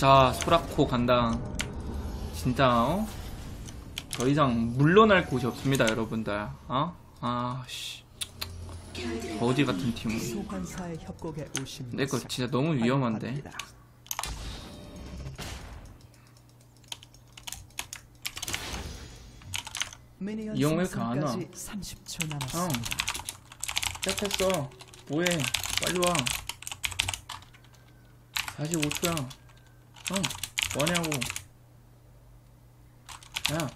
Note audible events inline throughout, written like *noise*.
가자 소라코 간다 진짜 어? 더 이상 물러날 곳이 없습니다 여러분들 어? 아씨 거지 같은 팀은 소환사의 협곡에 오신 내거 것을 진짜 너무 위험한데. 미니언 이형 왜 이렇게 안 와? 생성까지 30초 형. 시작했어 뭐해 빨리 와 45초야 형 뭐하냐고 야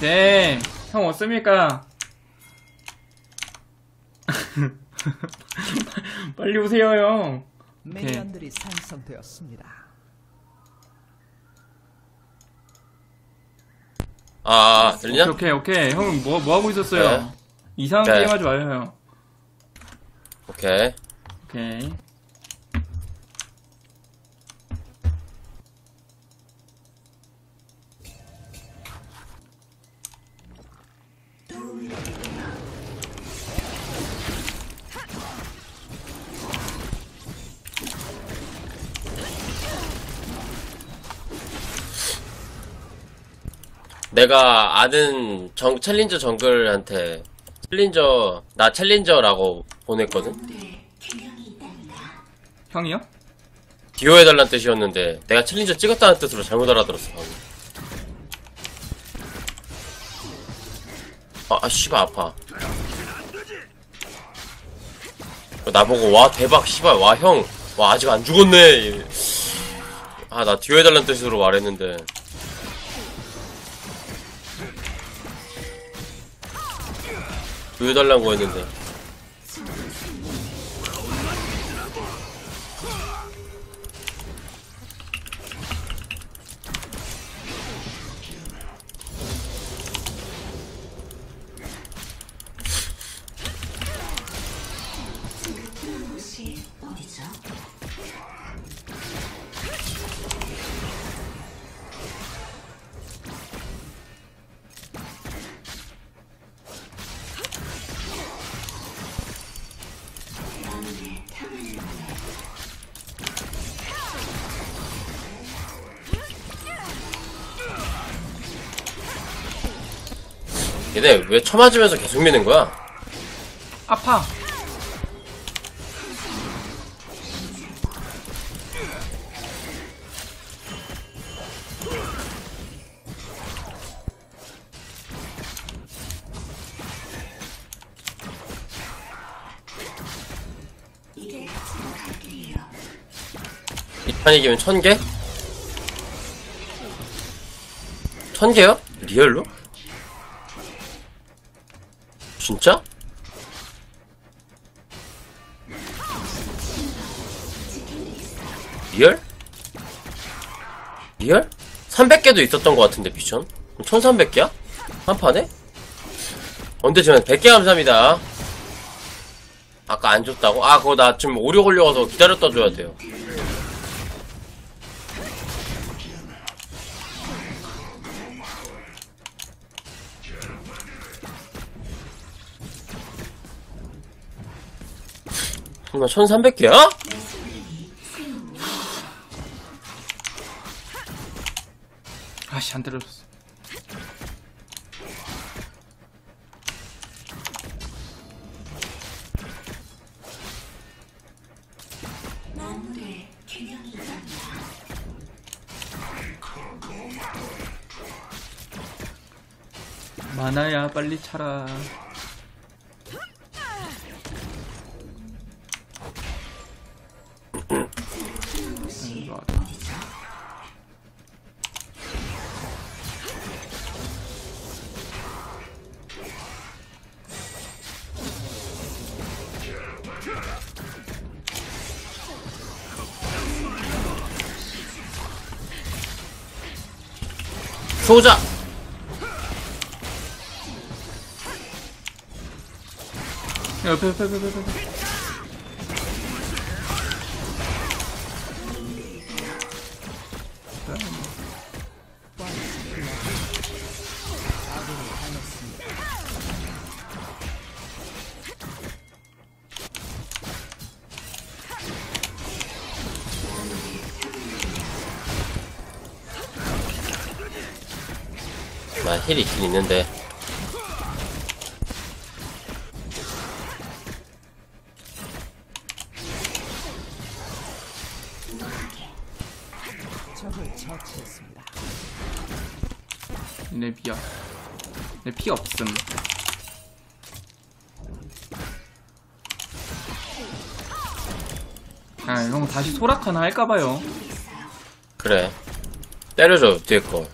네, 형 왔습니까? *laughs* 빨리 오세요, 형. 미니언들이 생성되었습니다. 아, 아, 들리냐? 오케이, 오케이. 형, 뭐, 뭐 하고 있었어요? 네. 이상한 네. 게임 하지 마요, 형. 오케이. 오케이. 내가 아는 정, 챌린저 정글한테 챌린저, 나 챌린저라고 보냈거든? 형이요? 기호해달라는 뜻이었는데, 내가 챌린저 찍었다는 뜻으로 잘못 알아들었어. 방금. 아, 아, 씨발, 아파. 나보고, 와, 대박, 씨발, 와, 형, 와, 아직 안 죽었네. 아, 나 디오 해달라는 뜻으로 말했는데. 디오해달라고 했는데. 얘네 왜 쳐맞으면서 계속 미는 거야? 아파. 이판 이기면 천 개? 천 개요? 리얼로? 진짜? 리얼? 리얼? 300개도 있었던 것 같은데 미션? 1300개야? 한 판에? 언제 지금 100개 감사합니다 아까 안 줬다고? 아 그거 나 지금 오류 걸려서 기다렸다 줘야 돼요 정말 1300개야? 아씨, 안 때려줬어. 많아야 빨리 차라. 소자! 옆에 옆에 옆에 옆에 나힐 있긴 있는데. 적을 처치했습니다. 내 비야. 내 피 없음. 아, 형 다시 소락 하나 할까봐요. 그래. 때려줘, 뒤에 거.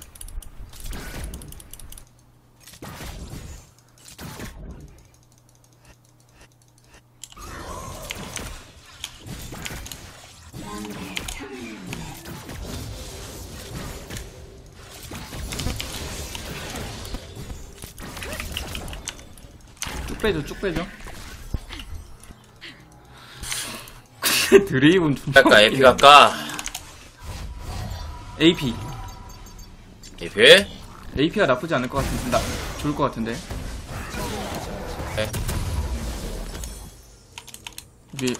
빼줘, 쭉 빼줘. 드레이븐 좀. 갈까, AP 갈까? AP. AP? AP가 나쁘지 않을 것 같은데. 나, 좋을 것 같은데. 네. 이게.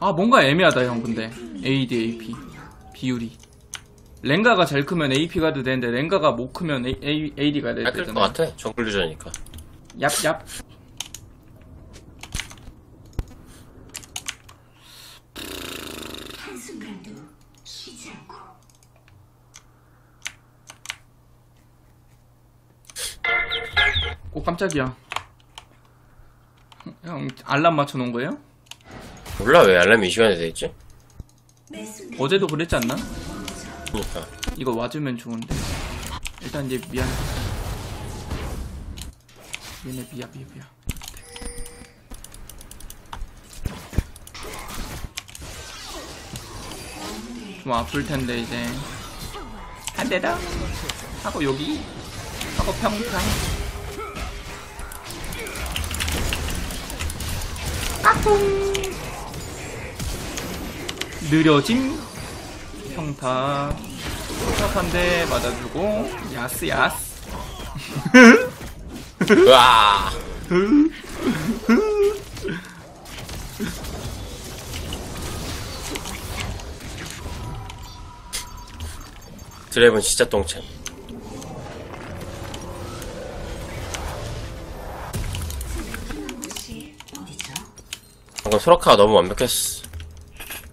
아, 뭔가 애매하다, 형, 근데. AD, AP. 비율이. 랭가가 잘 크면 AP 가도 되는데, 랭가가 못 크면 A, A, AD 가야 깎을 것 되잖아. 같아. 정글 유저니까. 얍, 얍. 한순간도 쉬지 않고 오, 깜짝이야. 형, 알람 맞춰놓은 거예요? 몰라, 왜 알람이 이 시간에 돼있지? 어제도 그랬지 않나? 그니까. 이거 와주면 좋은데. 일단 이제 미안. 얘네 미야, 미야, 미야. 좀 아플 텐데, 이제. 한 대다. 하고 여기. 하고 평평. 까꿍. 느려짐. 평타. 탑한대 맞아주고 야스 야스 으아! 드랩은 진짜 똥챔. 방금 소라카가 너무 완벽했어.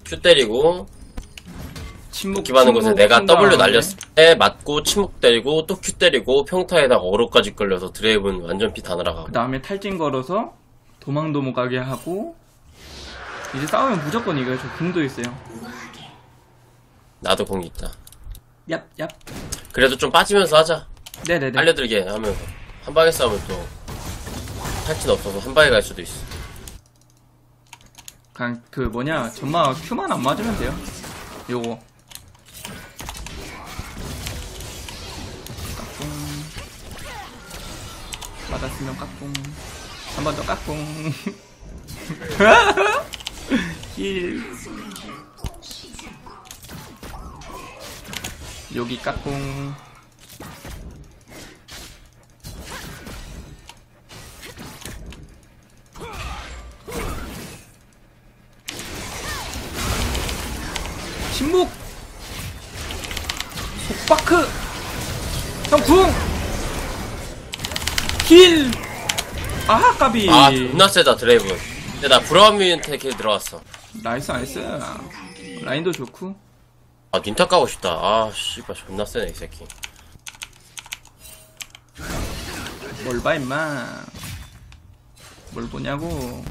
큐 때리고, 침묵 기반는 곳에 내가. W 날렸을 때 맞고 침묵 때리고 또큐 때리고 평타에다가 어로까지 걸려서 드랩은 완전 피 다 날아가고 그 다음에 탈진 걸어서 도망도 못 가게 하고 이제 싸우면 무조건 이겨요 저 궁도 있어요 나도 공이 있다. 얍얍 그래도 좀 빠지면서 하자. 네네네 알려드리게 하면서 한 방에 싸우면 또 탈진 없어서 한 방에 갈 수도 있어. 그냥 그 뭐냐 전마 큐만 안 맞으면 돼요. 요거. 까꿍. 맞았으면 까꿍. 한 번더 까꿍. *laughs* 힐. 여기 까꿍 형 궁 힐 아하 까비 아 존나 세다 드레이븐. 근데 나 브라움한테 걔 들어왔어. 나이스 나이스 라인도 좋고 아 닌타 까고 싶다. 아 씨발 존나 세네 이 새끼. 뭘 봐 임마 뭘 보냐고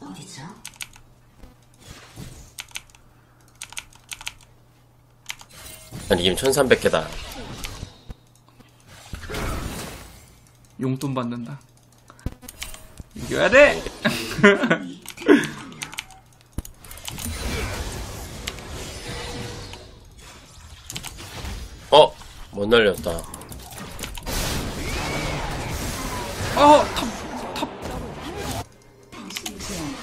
어디죠? 난 이기면 1300개다. 용돈 받는다. 이겨야 돼! 어? 못 날렸다. 어, 탑, 탑.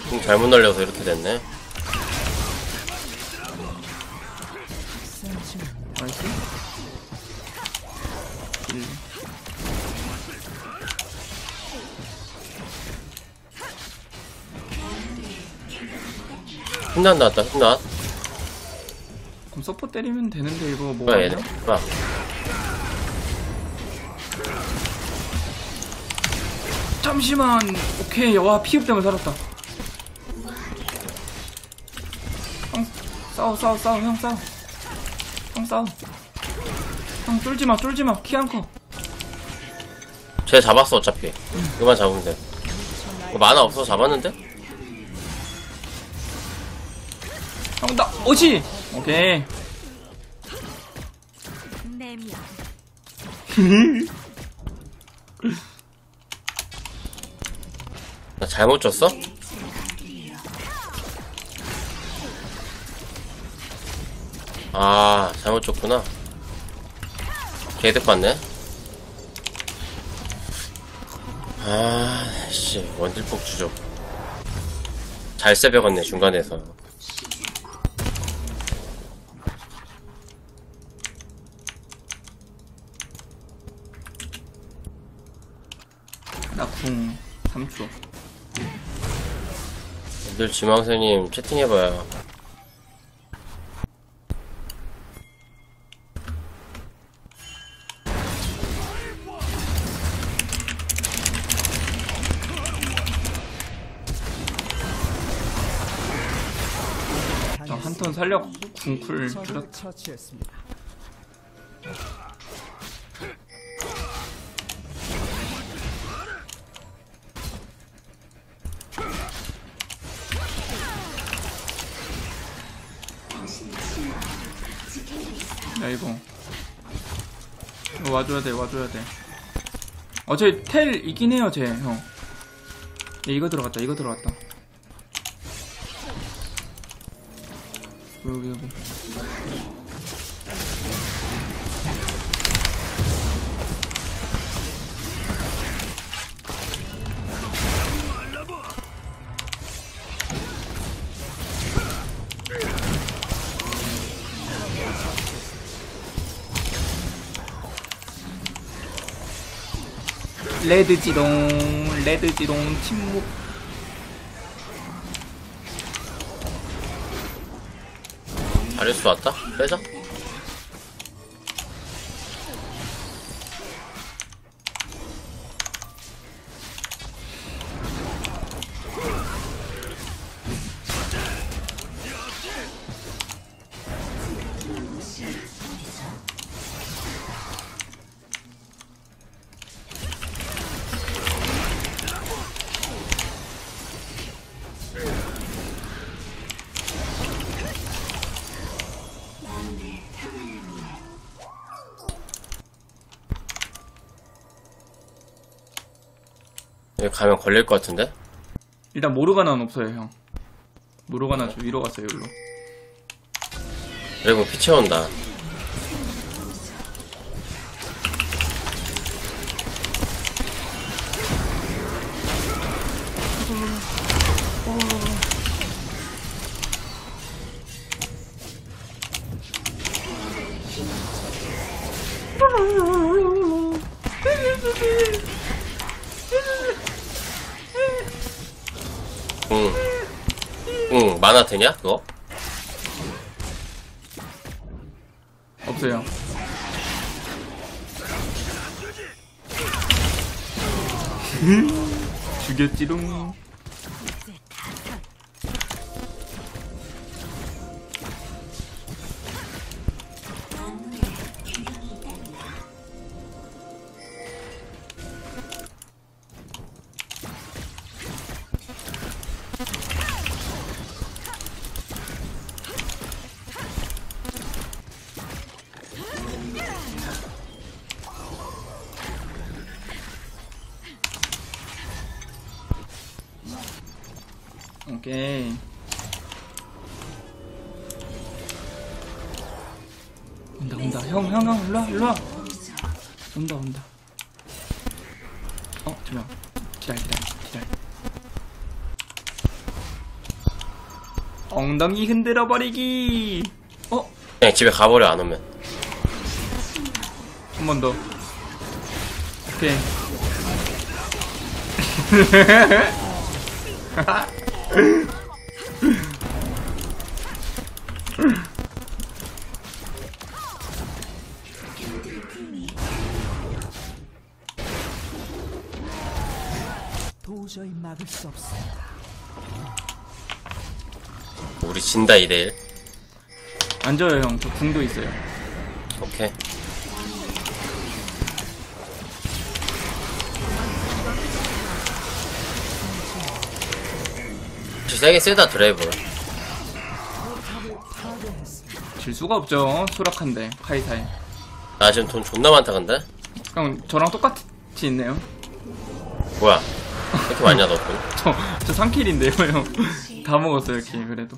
공 잘못 날려서 이렇게 됐네. 흰낫 나왔다 흰낫. 그럼 서포 때리면 되는데 이거 뭐 뭐야? 뭐야? 잠시만. 오케이 와 피흡 때문에 살았다. 형 싸워 싸워 싸워 형 싸워. 형 싸워. 형 쫄지마 쫄지마. 키 안커 쟤 잡았어 어차피. 이거만 잡으면 돼. 이거 만화 없어서 잡았는데? 형나 오지! 오케이. 나 잘못 줬어? 아 잘못 줬구나. 개득 봤네. 아씨 원딜폭 주죠. 잘 세배갔네 중간에서 나궁. 3초. 늘 지망생님 채팅해봐요. 저한턴 살려 궁쿨 적을 줄였 처치했습니다. 이거 이거 와줘야 돼 와줘야 돼. 어차피 텔 이긴 해요 쟤형. 네, 이거 들어갔다 이거 들어갔다. 여기 여기 레드 지롱 레드 지롱 침묵 아리스 왔다? 빼자 여기 가면 걸릴 것 같은데? 일단 모르가나는 없어요 형. 모르가나 저 위로 갔어요 여기로. 그리고 피 채운다 응, 만화 되냐, 그거? 없어요 *laughs* 죽였지롱 형 형 형 일로와 일로와. 온다 온다. 어 잠깐만. 기다려 기다려 기다려. 엉덩이 흔들어 버리기. 어? 그냥 집에 가버려, 안 오면. 한 번 더. 오케이 *laughs* 도저히 막을 수 없습니다. 우리 진다 2대1 안 져요 형. 저 궁도 있어요. 오케이 저 세게 세다 드라이버 질 수가 없죠. 수락한데 카이사에. 나 지금 돈 존나 많다 근데 형 저랑 똑같이 있네요. 뭐야 이렇게 많냐 너 돈? 저, 저 3킬인데요, 형. 다 먹었어요, 이렇게, 그래도.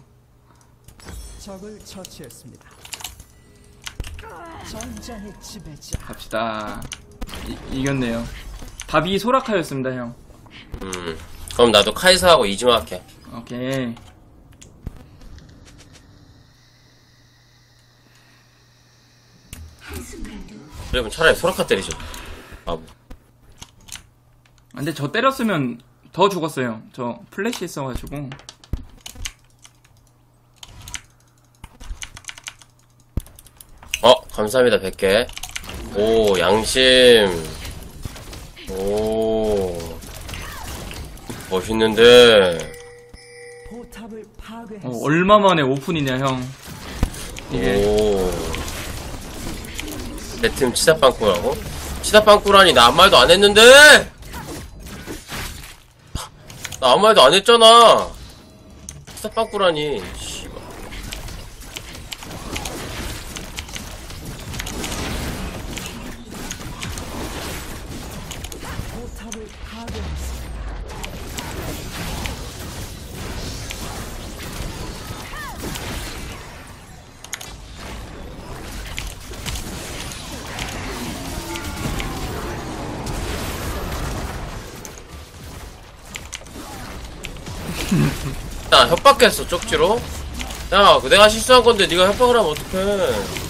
적을 처치했습니다. 전장의 지배자. 갑시다. 이, 이겼네요. 답이 소라카였습니다, 형. 음 그럼 나도 카이사하고 이즈마 할게 오케이. 그러면 차라리 소라카 때리죠 아 뭐. 아, 근데 저 때렸으면 더 죽었어요. 저 플래시 있어가지고. 어 감사합니다 100개 오 양심 오 멋있는데 어. 얼마 만에 오픈이냐, 형. 이게. 오 내 팀 치다빵꾸라고? 치다빵꾸라니 나 아무 말도 안 했는데 나 아무 말도 안 했잖아. 치다빵꾸라니 야 협박했어 쪽지로 야 내가 실수한 건데 네가 협박을 하면 어떡해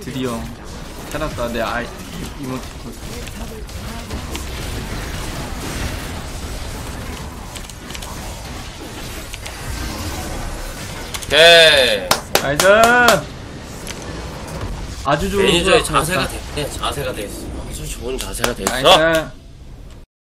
드디어. 찾았다, 내 아이, 이모티콘. 오케이 나이스! 아주 좋은 매니저의 자세가. 됐네 자세가 됐어 아주 좋은 자세가 됐어 나이스.